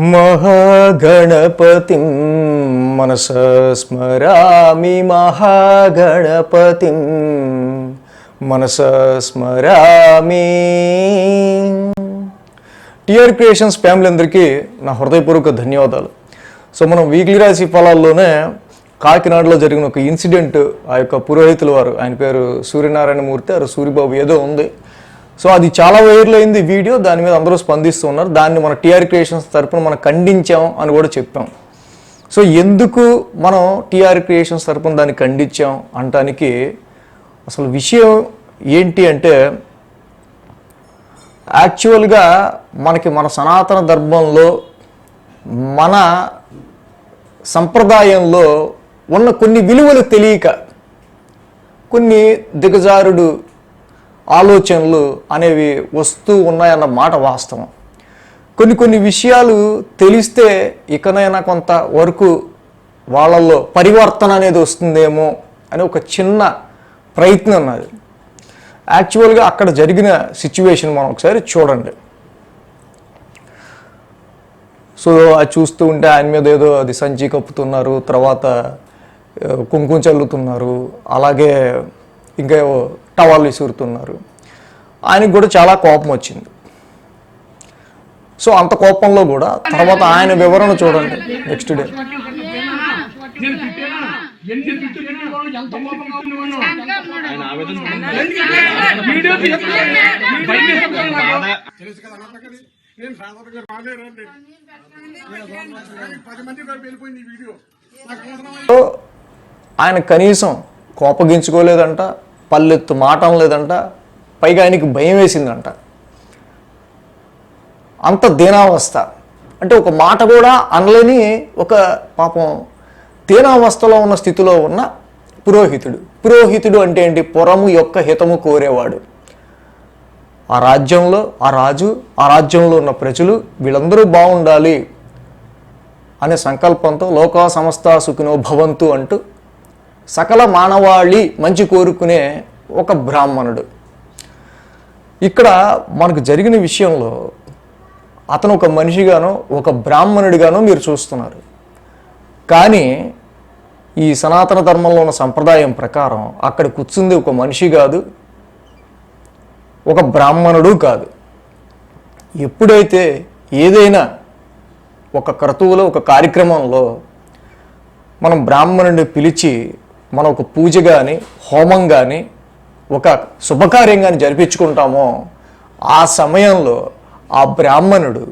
మహాగణపతిం మనస స్మరామి మహాగణపతిం మనస స్మరామి. టిఆర్ క్రియేషన్స్ ఫ్యామిలీ అందరికీ నా హృదయపూర్వక ధన్యవాదాలు. సో మనం వీక్లీ రాశి ఫలాల్లోనే కాకినాడలో జరిగిన ఒక ఇన్సిడెంట్ ఆ యొక్క పురోహితుల వారు ఆయన పేరు సూర్యనారాయణ మూర్తి ఆరు సూర్యబాబు ఏదో ఉంది. సో అది చాలా వైరల్ అయింది వీడియో. దాని మీద అందరూ స్పందిస్తూ ఉన్నారు. దాన్ని మన టీఆర్ క్రియేషన్స్ తరపున మనం ఖండించాం అని కూడా చెప్పాం. సో ఎందుకు మనం టీఆర్ క్రియేషన్స్ తరపున దాన్ని ఖండించాం అనటానికి అసలు విషయం ఏంటి అంటే యాక్చువల్గా మనకి మన సనాతన ధర్మంలో మన సంప్రదాయంలో ఉన్న కొన్ని విలువలు తెలియక కొన్ని దిగజారుడు ఆలోచనలు అనేవి వస్తూ ఉన్నాయన్న మాట వాస్తవం. కొన్ని కొన్ని విషయాలు తెలిస్తే ఇకనైనా కొంత వరకు వాళ్ళల్లో పరివర్తన అనేది వస్తుందేమో అని ఒక చిన్న ప్రయత్నం ఉన్నది యాక్చువల్గా అక్కడ జరిగిన సిచ్యువేషన్ మనం ఒకసారి చూడండి. సో అది చూస్తూ ఉంటే ఆయన మీద ఏదో అది సంచి కప్పుతున్నారు తర్వాత కుంకుమ చల్లుతున్నారు అలాగే ఇంకా టవాలు విసురుతున్నారు. ఆయనకు కూడా చాలా కోపం వచ్చింది. సో అంత కోపంలో కూడా తర్వాత ఆయన వివరణ చూడండి నెక్స్ట్ డే నేను సాధారణంగా రాలేరండి పది మంది వెళ్ళిపోయింది వీడియో ఆయన కనీసం కోపగించుకోలేదంట పల్లెత్తు మాటం లేదంట పైగా ఆయనకి భయం వేసిందంట. అంత దీనావస్థ. అంటే ఒక మాట కూడా అనలేని ఒక పాపం. దీనావస్థలో ఉన్న స్థితిలో ఉన్న పురోహితుడు. పురోహితుడు అంటే ఏంటి? పురము యొక్క హితము కోరేవాడు. ఆ రాజ్యంలో ఆ రాజు ఆ రాజ్యంలో ఉన్న ప్రజలు వీళ్ళందరూ బాగుండాలి అనే సంకల్పంతో లోకా సమస్త సుఖినో భవంతు అంటూ సకల మానవాళి మంచి కోరుకునే ఒక బ్రాహ్మణుడు. ఇక్కడ మనకు జరిగిన విషయంలో అతను ఒక మనిషిగానో ఒక బ్రాహ్మణుడిగానో మీరు చూస్తున్నారు. కానీ ఈ సనాతన ధర్మంలో ఉన్న సంప్రదాయం ప్రకారం అక్కడ కూర్చుంది ఒక మనిషి కాదు ఒక బ్రాహ్మణుడు కాదు. ఎప్పుడైతే ఏదైనా ఒక క్రతువులో ఒక కార్యక్రమంలో మనం బ్రాహ్మణుడిని పిలిచి మనం ఒక పూజ కానీ హోమం కానీ ఒక శుభకార్యం కానీ జరిపించుకుంటామో ఆ సమయంలో ఆ బ్రాహ్మణుడు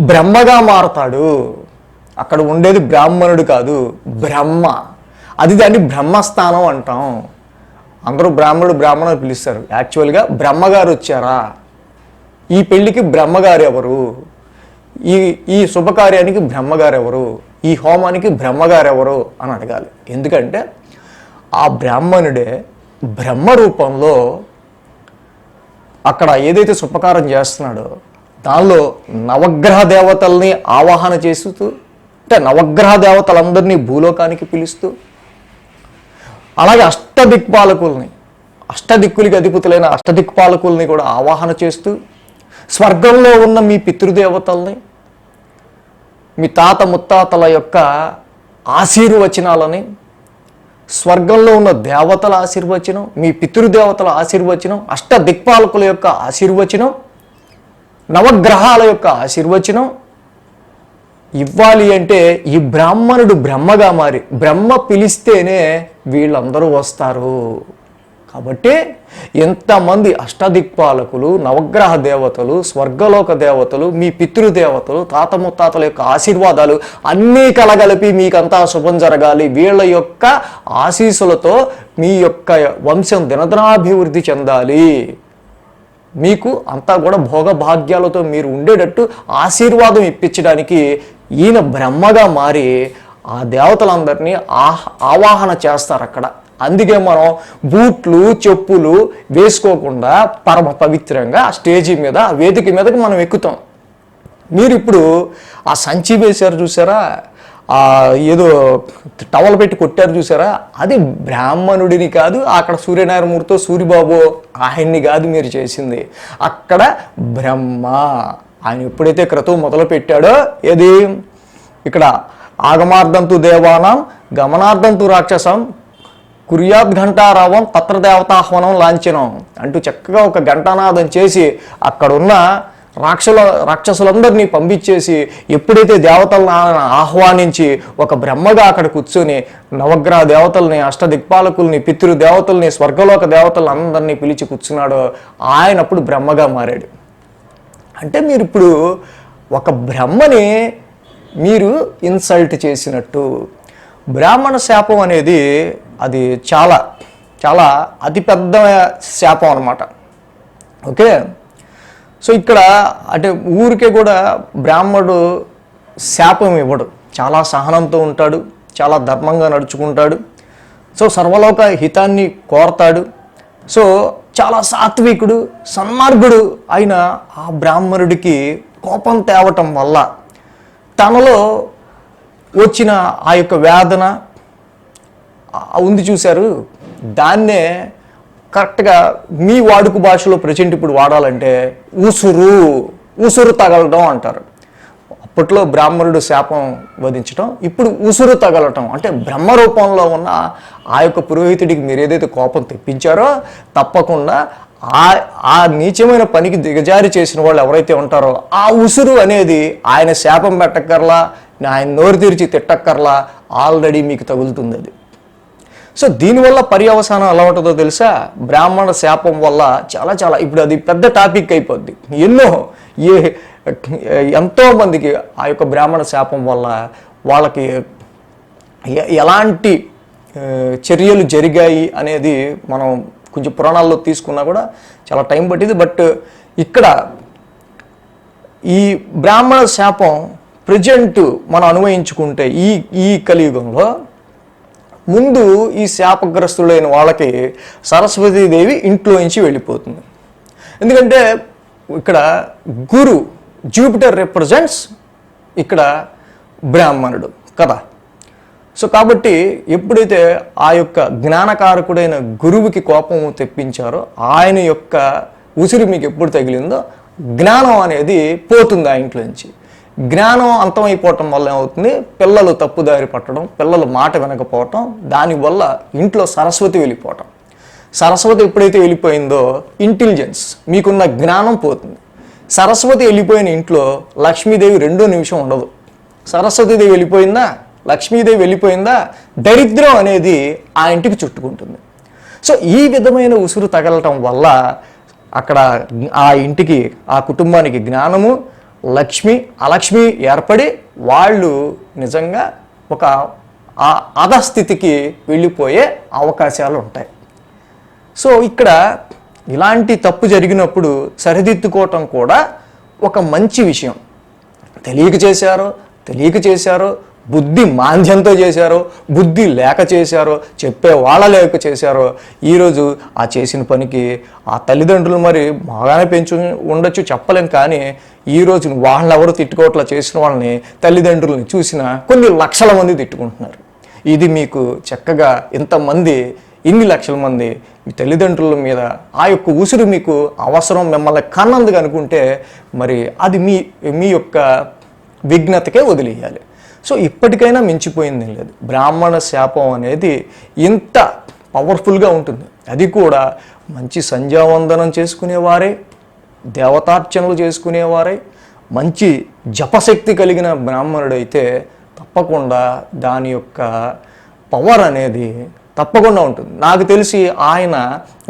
బ్రహ్మగా మారతాడు. అక్కడ ఉండేది బ్రాహ్మణుడు కాదు బ్రహ్మ. అది దాన్ని బ్రహ్మస్థానం అంటాం. అందరూ బ్రాహ్మణుడు బ్రాహ్మణుడు పిలుస్తారు. యాక్చువల్గా బ్రహ్మగారు వచ్చారా? ఈ పెళ్ళికి బ్రహ్మగారు ఎవరు? ఈ ఈ శుభకార్యానికి బ్రహ్మగారు ఎవరు? ఈ హోమానికి బ్రహ్మగారు ఎవరు అని అడగాలి. ఎందుకంటే ఆ బ్రాహ్మణుడే బ్రహ్మ రూపంలో అక్కడ ఏదైతే శుభకారం చేస్తున్నాడో దానిలో నవగ్రహ దేవతల్ని ఆవాహన చేస్తూ అంటే నవగ్రహ దేవతలందరినీ భూలోకానికి పిలుస్తూ అలాగే అష్టదిక్పాలకుల్ని అష్టదిక్కులకి అధిపతులైన అష్టదిక్పాలకుల్ని కూడా ఆవాహన చేస్తూ స్వర్గంలో ఉన్న మీ పితృదేవతల్ని మీ తాత ముత్తాతల యొక్క ఆశీర్వచనాలని స్వర్గంలో ఉన్న దేవతల ఆశీర్వచనం మీ పితృదేవతల ఆశీర్వచనం అష్ట దిక్పాలకుల యొక్క ఆశీర్వచనం నవగ్రహాల యొక్క ఆశీర్వచనం. ఇవ్వాలి అంటే ఈ బ్రాహ్మణుడు బ్రహ్మగా మారి బ్రహ్మ పిలిస్తేనే వీళ్ళందరూ వస్తారు. కాబట్టి ఎంతమంది అష్టదిక్పాలకులు నవగ్రహ దేవతలు స్వర్గలోక దేవతలు మీ పితృదేవతలు తాత ముత్తాతల యొక్క ఆశీర్వాదాలు అన్నీ కలగలిపి మీకంతా శుభం జరగాలి. వీళ్ళ యొక్క ఆశీస్సులతో మీ యొక్క వంశం దినదినాభివృద్ధి చెందాలి. మీకు అంతా కూడా భోగభాగ్యాలతో మీరు ఉండేటట్టు ఆశీర్వాదం ఇప్పించడానికి ఈయన బ్రహ్మగా మారి ఆ దేవతలందరినీ ఆహ్ ఆవాహన చేస్తారు అక్కడ. అందుకే మనం బూట్లు చెప్పులు వేసుకోకుండా పరమ పవిత్రంగా ఆ స్టేజీ మీద ఆ వేదిక మీదకి మనం ఎక్కుతాం. మీరు ఇప్పుడు ఆ సంచి వేశారు చూసారా? ఆ ఏదో టవల్ పెట్టి కొట్టారు చూసారా? అది బ్రాహ్మణుడిని కాదు అక్కడ సూర్యనారాయణమూర్తితో సూర్యబాబు ఆయన్ని కాదు మీరు చేసింది. అక్కడ బ్రహ్మ ఆయన ఎప్పుడైతే క్రతువు మొదలు పెట్టాడో ఏది? ఇక్కడ ఆగమార్థంతు దేవానం గమనార్థంతు రాక్షసం కుర్యాద్ ఘంటారావం పత్రదేవతాహ్వనం లాంఛనం అంటూ చక్కగా ఒక ఘంటానాదం చేసి అక్కడున్న రాక్షల రాక్షసులందరినీ పంపించేసి ఎప్పుడైతే దేవతలను ఆహ్వానించి ఒక బ్రహ్మగా అక్కడ కూర్చొని నవగ్రహ దేవతల్ని అష్టదిక్పాలకుల్ని పితృదేవతల్ని స్వర్గలోక దేవతలను అందరినీ పిలిచి కూర్చున్నాడో ఆయన అప్పుడు బ్రహ్మగా మారాడు. అంటే మీరు ఇప్పుడు ఒక బ్రహ్మని మీరు ఇన్సల్ట్ చేసినట్టు. బ్రాహ్మణ శాపం అనేది అది చాలా చాలా అతిపెద్ద శాపం అనమాట ఓకే? సో ఇక్కడ అంటే ఊరికే కూడా బ్రాహ్మడు శాపం ఇవ్వడు. చాలా సహనంతో ఉంటాడు చాలా ధర్మంగా నడుచుకుంటాడు. సో సర్వలోక హితాన్ని కోరతాడు. సో చాలా సాత్వికుడు సన్మార్గుడు అయిన ఆ బ్రాహ్మణుడికి కోపం తేవటం వల్ల తనలో వచ్చిన ఆ యొక్క వేదన ఉంది చూశారు. దాన్నే కరెక్ట్గా మీ వాడుక భాషలో ప్రజెంట్ ఇప్పుడు వాడాలంటే ఉసురు ఉసురు తగలడం అంటారు. అప్పట్లో బ్రాహ్మణుడు శాపం వధించటం ఇప్పుడు ఉసురు తగలటం. అంటే బ్రహ్మ రూపంలో ఉన్న ఆ యొక్క పురోహితుడికి మీరు ఏదైతే కోపం తెప్పించారో తప్పకుండా ఆ ఆ నీచమైన పనికి దిగజారి చేసిన వాళ్ళు ఎవరైతే ఉంటారో ఆ ఉసురు అనేది ఆయన శాపం పెట్టక్కర్లా ఆయన నోరు తెరిచి తిట్టక్కర్లా ఆల్రెడీ మీకు తగులుతుంది అది. సో దీనివల్ల పర్యవసానం ఎలా ఉంటుందో తెలుసా? బ్రాహ్మణ శాపం వల్ల చాలా చాలా ఇప్పుడు అది పెద్ద టాపిక్ అయిపోద్ది. ఎన్నో ఏ ఎంతో మందికి ఆ యొక్క బ్రాహ్మణ శాపం వల్ల వాళ్ళకి ఎలాంటి చర్యలు జరిగాయి అనేది మనం కొంచెం పురాణాల్లో తీసుకున్నా కూడా చాలా టైం పట్టింది. బట్ ఇక్కడ ఈ బ్రాహ్మణ శాపం ప్రజెంట్ మనం అనువయించుకుంటే ఈ ఈ కలియుగంలో ముందు ఈ శాపగ్రస్తులైన వాళ్ళకి సరస్వతీదేవి ఇంట్లో నుంచి వెళ్ళిపోతుంది. ఎందుకంటే ఇక్కడ గురు జూపిటర్ రిప్రజెంట్స్ ఇక్కడ బ్రాహ్మణుడు కదా? సో కాబట్టి ఎప్పుడైతే ఆ యొక్క జ్ఞానకారకుడైన గురువుకి కోపం తెప్పించారో ఆయన యొక్క ఉసిరి మీకు ఎప్పుడు తగిలిందో జ్ఞానం అనేది పోతుంది ఆ ఇంట్లో జ్ఞానం జ్ఞానం అంతమైపోవటం వల్ల ఏమవుతుంది? పిల్లలు తప్పుదారి పట్టడం పిల్లలు మాట వినకపోవటం దానివల్ల ఇంట్లో సరస్వతి వెళ్ళిపోవటం. సరస్వతి ఎప్పుడైతే వెళ్ళిపోయిందో? ఇంటెలిజెన్స్. మీకున్న జ్ఞానం పోతుంది. సరస్వతి వెళ్ళిపోయిన ఇంట్లో లక్ష్మీదేవి రెండో నిమిషం ఉండదు. సరస్వతిదేవి వెళ్ళిపోయిందా? లక్ష్మీదేవి వెళ్ళిపోయిందా? దరిద్రం అనేది ఆ ఇంటికి చుట్టుకుంటుంది. సో ఈ విధమైన ఉసురు తగలటం వల్ల అక్కడ ఆ ఇంటికి ఆ కుటుంబానికి జ్ఞానము లక్ష్మి అలక్ష్మి ఏర్పడి వాళ్ళు నిజంగా ఒక అధస్థితికి వెళ్ళిపోయే అవకాశాలు ఉంటాయి. సో ఇక్కడ ఇలాంటి తప్పు జరిగినప్పుడు సరిదిద్దుకోవటం కూడా ఒక మంచి విషయం. తెలియక చేశారో తెలియక చేశారో బుద్ధి మాంద్యంతో చేశారో బుద్ధి లేక చేశారో చెప్పే వాళ్ళ లేక చేశారో ఈరోజు ఆ చేసిన పనికి ఆ తల్లిదండ్రులు మరి బాగానే పెంచు ఉండొచ్చు చెప్పలేం కానీ ఈరోజు వాళ్ళని ఎవరు తిట్టుకోవట్లా చేసిన వాళ్ళని తల్లిదండ్రులని చూసిన కొన్ని లక్షల మంది తిట్టుకుంటున్నారు. ఇది మీకు చక్కగా ఇంతమంది ఇన్ని లక్షల మంది మీ తల్లిదండ్రుల మీద ఆ యొక్క ఉసురు మీకు అవసరం మిమ్మల్ని కన్నందుకు అనుకుంటే మరి అది మీ మీ యొక్క విఘ్నతకే వదిలేయాలి. సో ఇప్పటికైనా మించిపోయింది లేదు. బ్రాహ్మణ శాపం అనేది ఇంత పవర్ఫుల్గా ఉంటుంది. అది కూడా మంచి సంధ్యావందనం చేసుకునేవారే దేవతార్చనలు చేసుకునేవారే మంచి జపశక్తి కలిగిన బ్రాహ్మణుడైతే తప్పకుండా దాని యొక్క పవర్ అనేది తప్పకుండా ఉంటుంది. నాకు తెలిసి ఆయన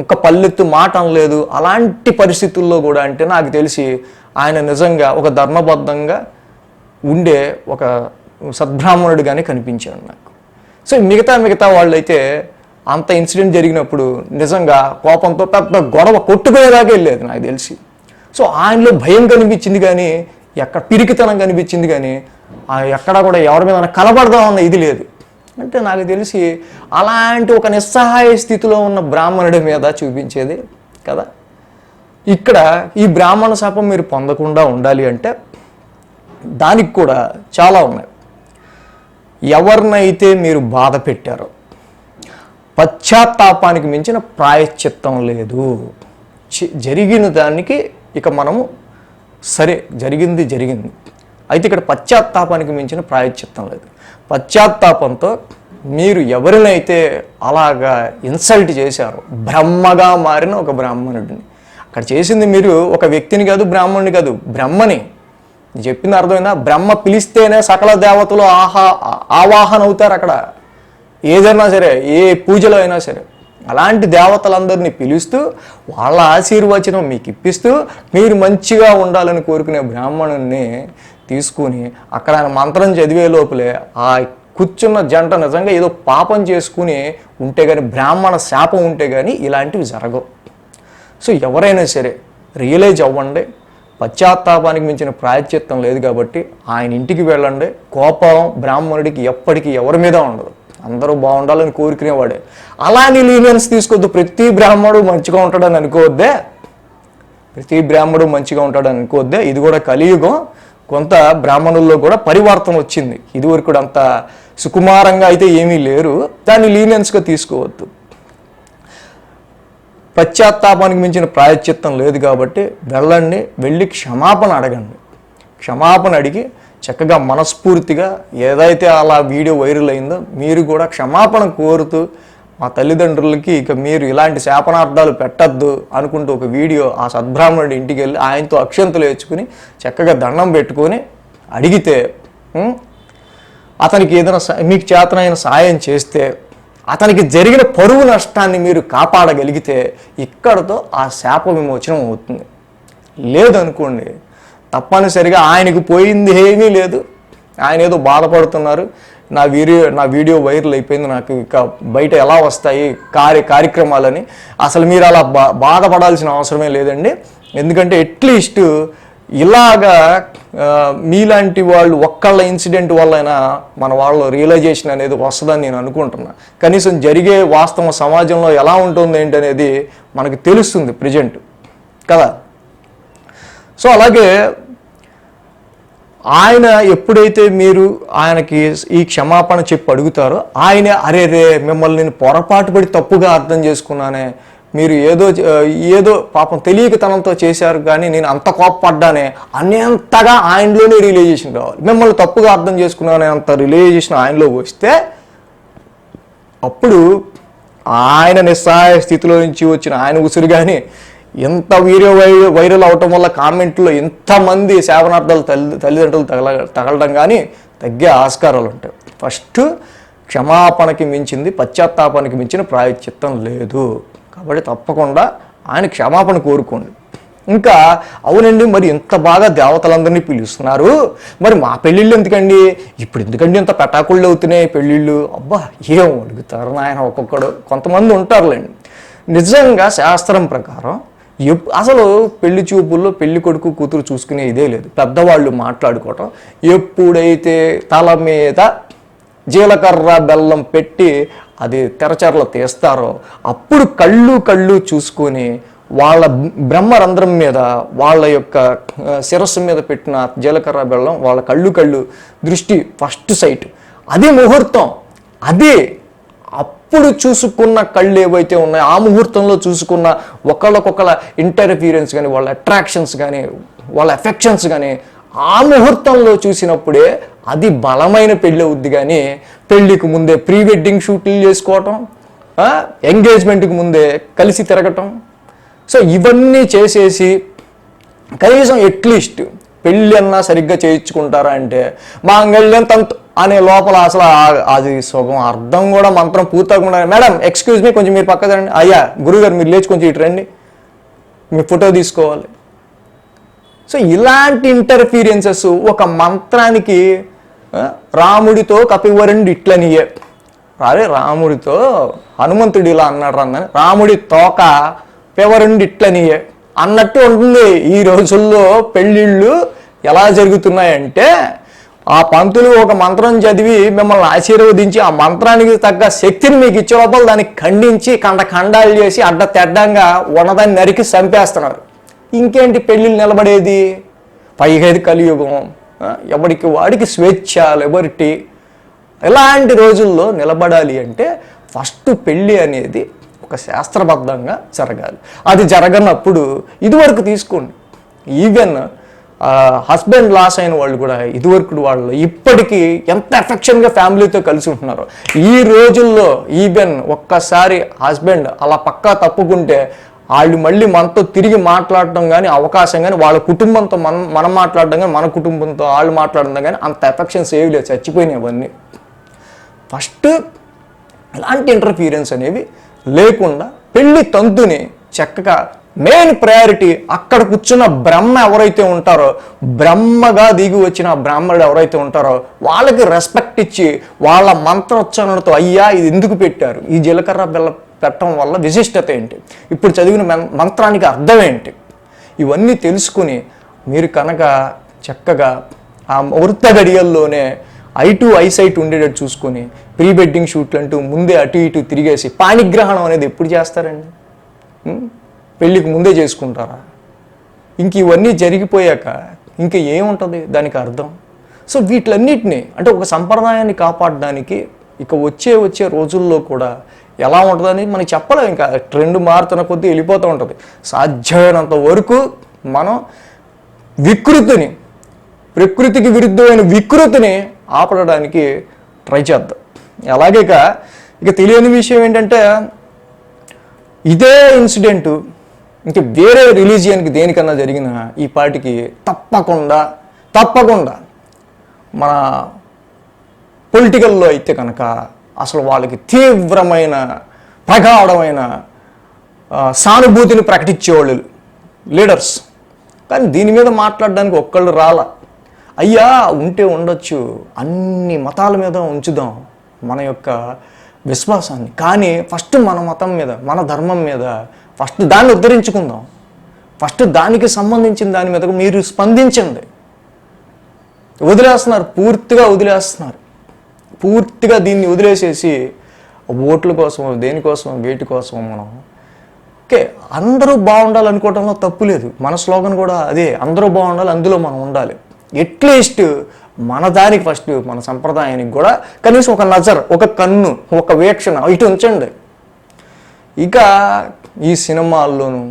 ఒక పల్లెత్తు మాట అనలేదు. అలాంటి పరిస్థితుల్లో కూడా అంటే నాకు తెలిసి ఆయన నిజంగా ఒక ధర్మబద్ధంగా ఉండే ఒక సద్బ్రాహ్మణుడిగానే కనిపించాడు నాకు. సో మిగతా మిగతా వాళ్ళైతే అంత ఇన్సిడెంట్ జరిగినప్పుడు నిజంగా కోపంతో పెద్ద గొడవ కొట్టుకునేదాకా వెళ్ళేది నాకు తెలిసి. సో ఆయనలో భయం కనిపించింది కానీ ఎక్కడ పిరికితనం కనిపించింది కానీ ఎక్కడ కూడా ఎవరి మీద కలబడదాం అన్న ఇది లేదు. అంటే నాకు తెలిసి అలాంటి ఒక నిస్సహాయ స్థితిలో ఉన్న బ్రాహ్మణుడి మీద చూపించేది కదా. ఇక్కడ ఈ బ్రాహ్మణ శాపం మీరు పొందకుండా ఉండాలి అంటే దానికి కూడా చాలా ఉన్నాయి. ఎవరినైతే మీరు బాధ పెట్టారో పశ్చాత్తాపానికి మించిన ప్రాయశ్చిత్తం లేదు. జరిగిన దానికి ఇక మనము సరే జరిగింది జరిగింది. అయితే ఇక్కడ పశ్చాత్తాపానికి మించిన ప్రాయశ్చిత్తం లేదు. పశ్చాత్తాపంతో మీరు ఎవరినైతే అలాగా ఇన్సల్ట్ చేశారో బ్రహ్మగా మారిన ఒక బ్రాహ్మణుడిని. అక్కడ చేసింది మీరు ఒక వ్యక్తిని కాదు బ్రాహ్మణుని కాదు బ్రహ్మని. చెప్పింది అర్థమైందా బ్రహ్మ పిలిస్తేనే సకల దేవతలు ఆహా ఆవాహన అవుతారు అక్కడ. ఏదైనా సరే ఏ పూజలో అయినా సరే. అలాంటి దేవతలందరినీ పిలుస్తూ వాళ్ళ ఆశీర్వచనం మీకు ఇప్పిస్తూ మీరు మంచిగా ఉండాలని కోరుకునే బ్రాహ్మణుల్ని తీసుకుని అక్కడ ఆయన మంత్రం చదివే లోపలే ఆ కూర్చున్న జంట నిజంగా ఏదో పాపం చేసుకుని ఉంటే కానీ బ్రాహ్మణ శాపం ఉంటే కానీ ఇలాంటివి జరగవు. సో ఎవరైనా సరే రియలైజ్ అవ్వండి. పశ్చాత్తాపానికి మించిన ప్రాయశ్చిత్తం లేదు కాబట్టి ఆయన ఇంటికి వెళ్ళండి. కోపం బ్రాహ్మణుడికి ఎప్పటికీ ఎవరి మీద ఉండదు. అందరూ బాగుండాలని కోరుకునేవాడే. అలానే లీనియన్స్ తీసుకోవద్దు ప్రతి బ్రాహ్మణుడు మంచిగా ఉంటాడని అనుకోవద్దే. ప్రతి బ్రాహ్మణుడు మంచిగా ఉంటాడని అనుకోవద్దే. ఇది కూడా కలియుగం. కొంత బ్రాహ్మణుల్లో కూడా పరివర్తన వచ్చింది. ఇదివరకు కూడా అంత సుకుమారంగా అయితే ఏమీ లేరు. దాన్ని లీనియన్స్గా తీసుకోవద్దు. పశ్చాత్తాపానికి మించిన ప్రాయశ్చిత్తం లేదు కాబట్టి వెళ్ళండి వెళ్ళి క్షమాపణ అడగండి. క్షమాపణ అడిగి చక్కగా మనస్ఫూర్తిగా ఏదైతే అలా వీడియో వైరల్ అయిందో మీరు కూడా క్షమాపణ కోరుతూ మా తల్లిదండ్రులకి ఇక మీరు ఇలాంటి శాపనార్థాలు పెట్టద్దు అనుకుంటూ ఒక వీడియో ఆ సద్బ్రాహ్మణుడి ఇంటికి వెళ్ళి ఆయనతో అక్షంతలు వేసుకుని చక్కగా దండం పెట్టుకొని అడిగితే అతనికి ఏదైనా మీకు చేతనైన సాయం చేస్తే అతనికి జరిగిన పరువు నష్టాన్ని మీరు కాపాడగలిగితే ఇక్కడతో ఆ శాప విమోచనం అవుతుంది. లేదనుకోండి తప్పనిసరిగా ఆయనకు పోయింది ఏమీ లేదు. ఆయన ఏదో బాధపడుతున్నారు. నా వీడియో నా వీడియో వైరల్ అయిపోయింది నాకు ఇక బయట ఎలా వస్తాయి కార్య కార్యక్రమాలని అసలు మీరు అలా బా బాధపడాల్సిన అవసరమే లేదండి. ఎందుకంటే అట్లీస్ట్ ఇలాగా మీలాంటి వాళ్ళు ఒక్కళ్ళ ఇన్సిడెంట్ వల్లైనా మన వాళ్ళ రియలైజేషన్ అనేది వస్తుందని నేను అనుకుంటున్నా. కనీసం జరిగే వాస్తవ సమాజంలో ఎలా ఉంటుంది ఏంటి అనేది మనకు తెలుస్తుంది ప్రజెంట్. కదా? సో అలాగే ఆయన ఎప్పుడైతే మీరు ఆయనకి ఈ క్షమాపణ చెప్పి అడుగుతారో ఆయన అరే రే మిమ్మల్ని నేను పొరపాటు పడి తప్పుగా అర్థం చేసుకున్నానే మీరు ఏదో ఏదో పాపం తెలియకతనంతో చేశారు కానీ నేను అంత కోపపడ్డానే అనేంతగా ఆయనలోనే రియలైజేషన్ రావాలి. మిమ్మల్ని తప్పుగా అర్థం చేసుకున్నానే అంత రియలైజేషన్ ఆయనలో వస్తే అప్పుడు ఆయన నిస్సహాయ స్థితిలో నుంచి వచ్చిన ఆయన ఉసురు కానీ ఎంత వీడియో వైరల్ అవటం వల్ల కామెంట్లో ఎంతమంది సేవనార్థాలు తల్లి తల్లిదండ్రులు తగల తగలడం కానీ తగ్గే ఆస్కారాలు ఉంటాయి. ఫస్ట్ క్షమాపణకి మించింది పశ్చాత్తాపానికి మించిన ప్రాయశ్చిత్తం లేదు. కాబట్టి తప్పకుండా ఆయన క్షమాపణ కోరుకోండి. ఇంకా అవునండి మరి ఇంత బాగా దేవతలందరినీ పిలుస్తున్నారు. మరి మా పెళ్ళిళ్ళు ఎందుకండి? ఇప్పుడు ఎందుకండి ఇంత పెటాకుళ్ళు అవుతున్నాయి పెళ్ళిళ్ళు? అబ్బా ఏం అడుగుతారు నాయన ఒక్కొక్కడు. కొంతమంది ఉంటారులేండి. నిజంగా శాస్త్రం ప్రకారం ఎప్ అసలు పెళ్ళి చూపుల్లో పెళ్ళి కొడుకు కూతురు చూసుకునే ఇదే లేదు. పెద్దవాళ్ళు మాట్లాడుకోవటం ఎప్పుడైతే తల మీద జీలకర్ర బెల్లం పెట్టి అది తెరచెరలు తీస్తారో అప్పుడు కళ్ళు కళ్ళు చూసుకొని వాళ్ళ బ్రహ్మరంధ్రం మీద వాళ్ళ యొక్క శిరస్సు మీద పెట్టిన జీలకర్ర బెల్లం వాళ్ళ కళ్ళు కళ్ళు దృష్టి ఫస్ట్ సైట్. అదే ముహూర్తం. అదే అప్పుడు చూసుకున్న కళ్ళు ఏవైతే ఉన్నాయో ఆ ముహూర్తంలో చూసుకున్న ఒకళ్ళకొకళ్ళ ఇంటర్ఫీరెన్స్ కానీ వాళ్ళ అట్రాక్షన్స్ కానీ వాళ్ళ ఎఫెక్షన్స్ కానీ ఆ ముహూర్తంలో చూసినప్పుడే అది బలమైన పెళ్ళి అవుద్ది కానీ పెళ్ళికి ముందే ప్రీ వెడ్డింగ్ షూట్లు చేసుకోవటం ఎంగేజ్మెంట్కి ముందే కలిసి తిరగటం. సో ఇవన్నీ చేసేసి కనీసం ఎట్లీస్ట్ పెళ్ళి అన్నా సరిగ్గా చేయించుకుంటారా అంటే మాంగళ్యం తంతు అనే లోపల అసలు అది సుఖం అర్థం కూడా మంత్రం పూర్తకుండా మేడం ఎక్స్క్యూజ్ మీ కొంచెం మీరు పక్క రండి. అయ్యా గురుగారు మీరు లేచి కొంచెం ఇటు రండి. మీ ఫోటో తీసుకోవాలి. సో ఇలాంటి ఇంటర్ఫీరియన్సెస్ ఒక మంత్రానికి రాముడితో కపివరుణుడు ఇట్లనియే అరే రాముడితో హనుమంతుడు ఇలా అన్నాడు రన్నని రాముడి తోక పెవరుండి ఇట్లనియే అన్నట్టు ఉంటుంది ఈ రోజుల్లో పెళ్ళిళ్ళు ఎలా జరుగుతున్నాయంటే ఆ పంతులు ఒక మంత్రం చదివి మిమ్మల్ని ఆశీర్వదించి ఆ మంత్రానికి తగ్గ శక్తిని మీకు ఇచ్చే లోపల దాన్ని ఖండించి కండ ఖండాలు చేసి అడ్డ తెడ్డంగా ఉన్నదాన్ని నరికి చంపేస్తున్నారు. ఇంకేంటి పెళ్ళిళ్ళు నిలబడేది? పైగేది కలియుగం. ఎవడికి వాడికి స్వేచ్ఛ లిబర్టీ ఇలాంటి రోజుల్లో నిలబడాలి అంటే ఫస్ట్ పెళ్ళి అనేది ఒక శాస్త్రబద్ధంగా జరగాలి. అది జరగనప్పుడు ఇదివరకు తీసుకోండి. ఈవెన్ హస్బెండ్ లాస్ అయిన వాళ్ళు కూడా ఇదివరకు వాళ్ళు ఇప్పటికీ ఎంత ఎఫెక్షన్గా ఫ్యామిలీతో కలిసి ఉంటున్నారు. ఈ రోజుల్లో ఈవెన్ ఒక్కసారి హస్బెండ్ అలా పక్కా తప్పుకుంటే వాళ్ళు మళ్ళీ మనతో తిరిగి మాట్లాడడం కానీ అవకాశం కానీ వాళ్ళ కుటుంబంతో మనం మనం మాట్లాడడం కానీ మన కుటుంబంతో వాళ్ళు మాట్లాడడం కానీ అంత ఎఫెక్షన్స్ ఏవి లేదు చచ్చిపోయినాయి అవన్నీ. ఫస్ట్ ఇలాంటి ఇంటర్ఫీరెన్స్ అనేవి లేకుండా పెళ్ళి తంతుని చక్కగా మెయిన్ ప్రయారిటీ అక్కడ కూర్చున్న బ్రహ్మ ఎవరైతే ఉంటారో బ్రహ్మగా దిగి వచ్చిన ఆ బ్రాహ్మణుడు ఎవరైతే ఉంటారో వాళ్ళకి రెస్పెక్ట్ ఇచ్చి వాళ్ళ మంత్రోచ్చారణతో అయ్యా ఇది ఎందుకు పెట్టారు? ఈ జీలకర్ర బెల్ల పెట్టడం వల్ల విశిష్టత ఏంటి? ఇప్పుడు చదివిన మం- మంత్రానికి అర్థం ఏంటి? ఇవన్నీ తెలుసుకుని మీరు కనుక చక్కగా ఆ ముహూర్త గడియల్లోనే ఐ టు ఐసైట్ ఉండేటట్టు చూసుకొని ప్రీ వెడ్డింగ్ షూట్లు అంటూ ముందే అటు ఇటు తిరిగేసి పాణిగ్రహణం అనేది ఎప్పుడు చేస్తారండి? పెళ్ళికి ముందే చేసుకుంటారా? ఇంక ఇవన్నీ జరిగిపోయాక ఇంకా ఏముంటుంది దానికి అర్థం? సో వీటిలన్నిటిని అంటే ఒక సంప్రదాయాన్ని కాపాడడానికి ఇక వచ్చే వచ్చే రోజుల్లో కూడా ఎలా ఉంటుందని మనకి చెప్పలేము ఇంకా. ట్రెండ్ మారుతున్న కొద్దీ వెళ్ళిపోతూ ఉంటుంది. సాధ్యమైనంత వరకు మనం వికృతిని ప్రకృతికి విరుద్ధమైన వికృతిని ఆపడడానికి ట్రై చేద్దాం. అలాగే ఇక ఇక తెలియని విషయం ఏంటంటే ఇదే ఇన్సిడెంట్ ఇంక వేరే రిలీజియన్కి దేనికన్నా జరిగిన ఈ పాటికి తప్పకుండా తప్పకుండా మన పొలిటికల్లో అయితే కనుక అసలు వాళ్ళకి తీవ్రమైన ప్రగాఢమైన సానుభూతిని ప్రకటించేవాళ్ళు లీడర్స్. కానీ దీని మీద మాట్లాడడానికి ఒక్కళ్ళు రాల. అయ్యా ఉంటే ఉండొచ్చు. అన్ని మతాల మీద ఉంచుదాం మన యొక్క విశ్వాసాన్ని. కానీ ఫస్ట్ మన మతం మీద మన ధర్మం మీద ఫస్ట్ దాన్ని ఉద్ధరించుకుందాం. ఫస్ట్ దానికి సంబంధించిన దాని మీద మీరు స్పందించండి. వదిలేస్తున్నారు పూర్తిగా వదిలేస్తున్నారు. పూర్తిగా దీన్ని వదిలేసేసి ఓట్ల కోసం దేనికోసం వేటి కోసం మనం. ఓకే అందరూ బాగుండాలనుకోవడంలో తప్పు లేదు. మన స్లోగన్ కూడా అదే అందరూ బాగుండాలి అందులో మనం ఉండాలి. ఎట్లీస్ట్ మన దానికి ఫస్ట్ మన సంప్రదాయానికి కూడా కనీసం ఒక నజర్ ఒక కన్ను ఒక వీక్షణ ఇటు ఉంచండి. ఇక ఈ సినిమాల్లోనూ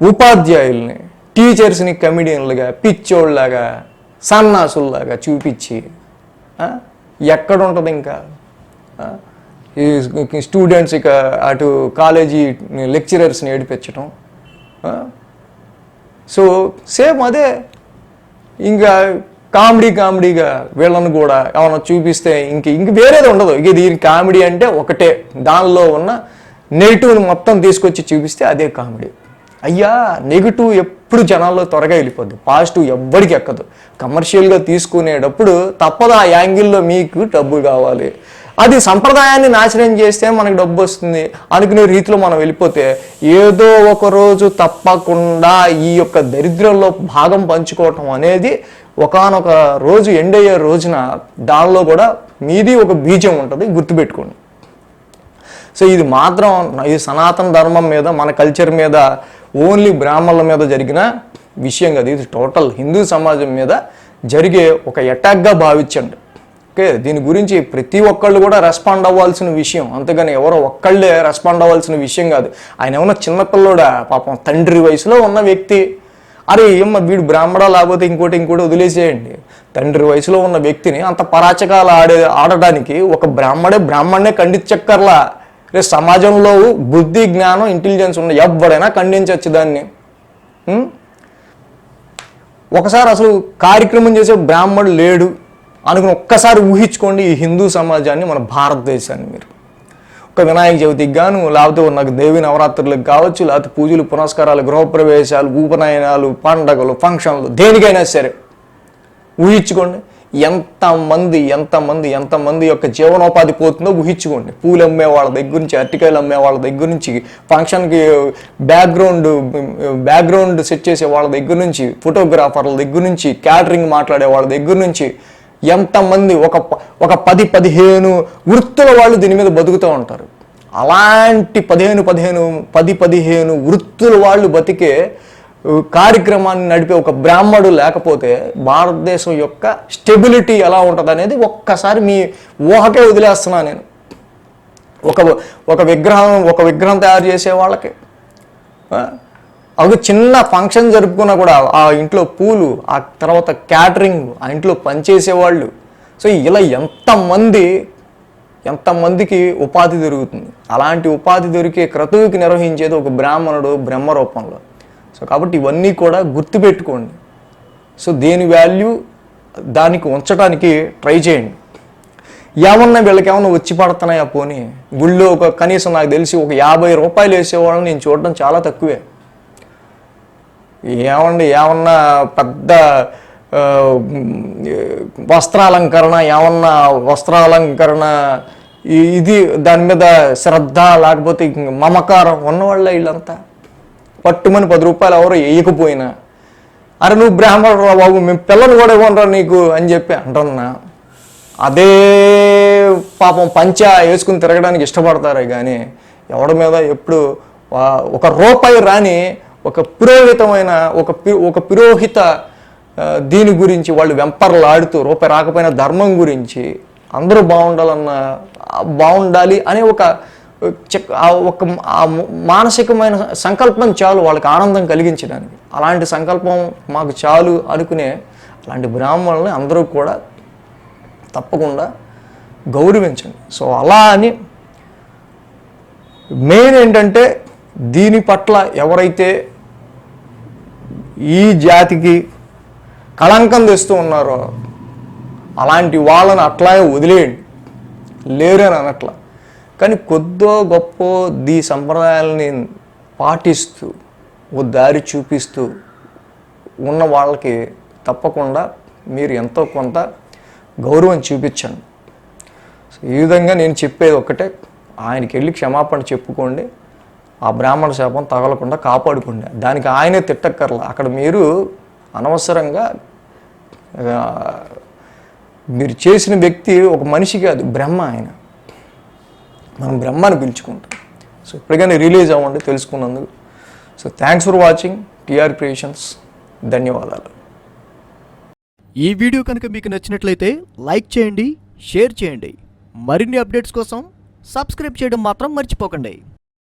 ఉపాధ్యాయుల్ని టీచర్స్ని కమెడియన్లుగా పిచ్చోళ్ళలాగా సన్నాసుల్లాగా చూపించి ఎక్కడ ఉంటుంది ఇంకా ఈ స్టూడెంట్స్ ఇక అటు కాలేజీ లెక్చరర్స్ని ఏడిపించడం సో సేమ్ అదే. ఇంకా కామెడీ కామెడీగా వీళ్ళని కూడా ఏమైనా చూపిస్తే ఇంక ఇంక వేరేది ఉండదు. ఇక దీని కామెడీ అంటే ఒకటే. దానిలో ఉన్న నెగిటివ్ని మొత్తం తీసుకొచ్చి చూపిస్తే అదే కామెడీ. అయ్యా నెగిటివ్ ఎప్పుడు జనాల్లో త్వరగా వెళ్ళిపోద్ది. పాజిటివ్ ఎవ్వడికి ఎక్కదు. కమర్షియల్గా తీసుకునేటప్పుడు తప్పదు ఆ యాంగిల్లో మీకు డబ్బు కావాలి. అది సంప్రదాయాన్ని నాశనం చేస్తే మనకు డబ్బు వస్తుంది. అనుకునే రీతిలో మనం వెళ్ళిపోతే ఏదో ఒక రోజు తప్పకుండా ఈ యొక్క దరిద్రంలో భాగం పంచుకోవటం అనేది ఒకానొక రోజు ఎండ్ అయ్యే రోజున దానిలో కూడా మీది ఒక బీజం ఉంటుంది గుర్తుపెట్టుకోండి. సో ఇది మాత్రం ఇది సనాతన ధర్మం మీద మన కల్చర్ మీద ఓన్లీ బ్రాహ్మణుల మీద జరిగిన విషయం కదా ఇది టోటల్ హిందూ సమాజం మీద జరిగే ఒక అటాక్గా భావించండి. ఓకే దీని గురించి ప్రతి ఒక్కళ్ళు కూడా రెస్పాండ్ అవ్వాల్సిన విషయం. అంతేగాని ఎవరో ఒక్కళ్ళే రెస్పాండ్ అవ్వాల్సిన విషయం కాదు. ఆయన ఏమన్నా చిన్నపిల్లోడా పాపం తండ్రి వయసులో ఉన్న వ్యక్తి. అరే ఏమ్మ వీడు బ్రాహ్మణ లేకపోతే ఇంకోటి ఇంకోటి వదిలేసేయండి. తండ్రి వయసులో ఉన్న వ్యక్తిని అంత పరాచకాలు ఆడే ఆడడానికి ఒక బ్రాహ్మడే బ్రాహ్మణ్ణే ఖండించక్కర్లా రేపు సమాజంలో బుద్ధి జ్ఞానం ఇంటెలిజెన్స్ ఉన్న ఎవడైనా ఖండించవచ్చు దాన్ని. ఒకసారి అసలు కార్యక్రమం చేసే బ్రాహ్మణుడు లేడు అనుకుని ఒక్కసారి ఊహించుకోండి ఈ హిందూ సమాజాన్ని మన భారతదేశాన్ని మీరు. ఒక వినాయక చవితికి గాను లేకపోతే నాకు దేవి నవరాత్రులకు కావచ్చు లేకపోతే పూజలు పునస్కారాలు గృహప్రవేశాలు ఉపనయనాలు పండగలు ఫంక్షన్లు దేనికైనా సరే ఊహించుకోండి. ఎంతమంది ఎంతమంది ఎంతమంది యొక్క జీవనోపాధి పోతుందో ఊహించుకోండి. పూలు అమ్మే వాళ్ళ దగ్గర నుంచి అరటికాయలు అమ్మే వాళ్ళ దగ్గర నుంచి ఫంక్షన్కి బ్యాక్గ్రౌండ్ బ్యాక్గ్రౌండ్ సెట్ చేసే వాళ్ళ దగ్గర నుంచి ఫోటోగ్రాఫర్ల దగ్గర నుంచి క్యాటరింగ్ మాట్లాడే వాళ్ళ దగ్గర నుంచి ఎంతమంది ఒక ప- ఒక పది పదిహేను వృత్తుల వాళ్ళు దీని మీద బతుకుతూ ఉంటారు. అలాంటి పదిహేను పదిహేను పది పదిహేను వృత్తుల వాళ్ళు బతికే కార్యక్రమాన్ని నడిపే ఒక బ్రాహ్మడు లేకపోతే భారతదేశం యొక్క స్టెబిలిటీ ఎలా ఉంటుంది అనేది ఒక్కసారి మీ ఊహకే వదిలేస్తున్నా నేను. ఒక ఒక విగ్రహం ఒక విగ్రహం తయారు చేసే వాళ్ళకి అవి ఒక చిన్న ఫంక్షన్ జరుపుకున్నా కూడా ఆ ఇంట్లో పూలు ఆ తర్వాత క్యాటరింగ్ ఆ ఇంట్లో పనిచేసేవాళ్ళు సో ఇలా ఎంతమంది ఎంతమందికి ఉపాధి దొరుకుతుంది? అలాంటి ఉపాధి దొరికే క్రతువుకి నిర్వహించేది ఒక బ్రాహ్మణుడు బ్రహ్మ రూపంలో సో కాబట్టి ఇవన్నీ కూడా గుర్తుపెట్టుకోండి. సో దేని వాల్యూ దానికి ఉంచడానికి ట్రై చేయండి. ఏమన్నా వీళ్ళకి ఏమన్నా వచ్చి పడుతున్నాయా పోనీ? గుళ్ళో ఒక కనీసం నాకు తెలిసి ఒక యాభై రూపాయలు వేసేవాళ్ళని నేను చూడడం చాలా తక్కువే. ఏమండి ఏమన్నా పెద్ద వస్త్రాలంకరణ ఏమన్నా వస్త్రాలంకరణ ఇది దాని మీద శ్రద్ధ లేకపోతే మమకారం ఉన్నవాళ్ళ వీళ్ళంతా. పట్టుమని పది రూపాయలు ఎవరో వేయకపోయినా. అరే నువ్వు బ్రాహ్మణుడు రా బాబు మేము పిల్లలు కూడా ఇవ్వనరా నీకు అని చెప్పి అంటున్నా. అదే పాపం పంచ వేసుకుని తిరగడానికి ఇష్టపడతారే కానీ ఎవడి మీద ఎప్పుడు ఒక రూపాయి రాని ఒక పురోహితమైన ఒక పి- ఒక పురోహిత దీని గురించి వాళ్ళు వెంపర్లాడుతూ రూపాయి రాకపోయిన ధర్మం గురించి అందరూ బాగుండాలన్న బాగుండాలి అనే ఒక ఒక ఆ మానసికమైన సంకల్పం చాలు వాళ్ళకి ఆనందం కలిగించడానికి. అలాంటి సంకల్పం మాకు చాలు అనుకునే అలాంటి బ్రాహ్మణుల్ని అందరూ కూడా తప్పకుండా గౌరవించండి. సో అలా అని మెయిన్ ఏంటంటే దీని పట్ల ఎవరైతే ఈ జాతికి కళంకం తెస్తూ ఉన్నారో అలాంటి వాళ్ళని అట్లాగే వదిలేయండి. లేరని అనట్లా. కానీ కొద్దో గొప్ప దీ సంప్రదాయాలని పాటిస్తూ ఓ దారి చూపిస్తూ ఉన్న వాళ్ళకి తప్పకుండా మీరు ఎంతో కొంత గౌరవం చూపించండి. ఈ విధంగా నేను చెప్పేది ఒక్కటే ఆయనకి వెళ్ళి క్షమాపణ చెప్పుకోండి ఆ బ్రాహ్మణ శాపం తగలకుండా కాపాడుకోండి. దానికి ఆయనే తిట్టక్కర్లా. అక్కడ మీరు అనవసరంగా మీరు చేసిన వ్యక్తి ఒక మనిషి కాదు బ్రహ్మ ఆయన. మనం బ్రహ్మాన్ని పిలుచుకుంటాం. సో ఇప్పటికైనా రిలీజ్ అవ్వండి తెలుసుకున్నందుకు. So thanks for watching TR creations ధన్యవాదాలు. ఈ వీడియో కనుక మీకు నచ్చినట్లయితే లైక్ చేయండి షేర్ చేయండి. మరిన్ని అప్డేట్స్ కోసం సబ్స్క్రైబ్ చేయడం మాత్రం మర్చిపోకండి.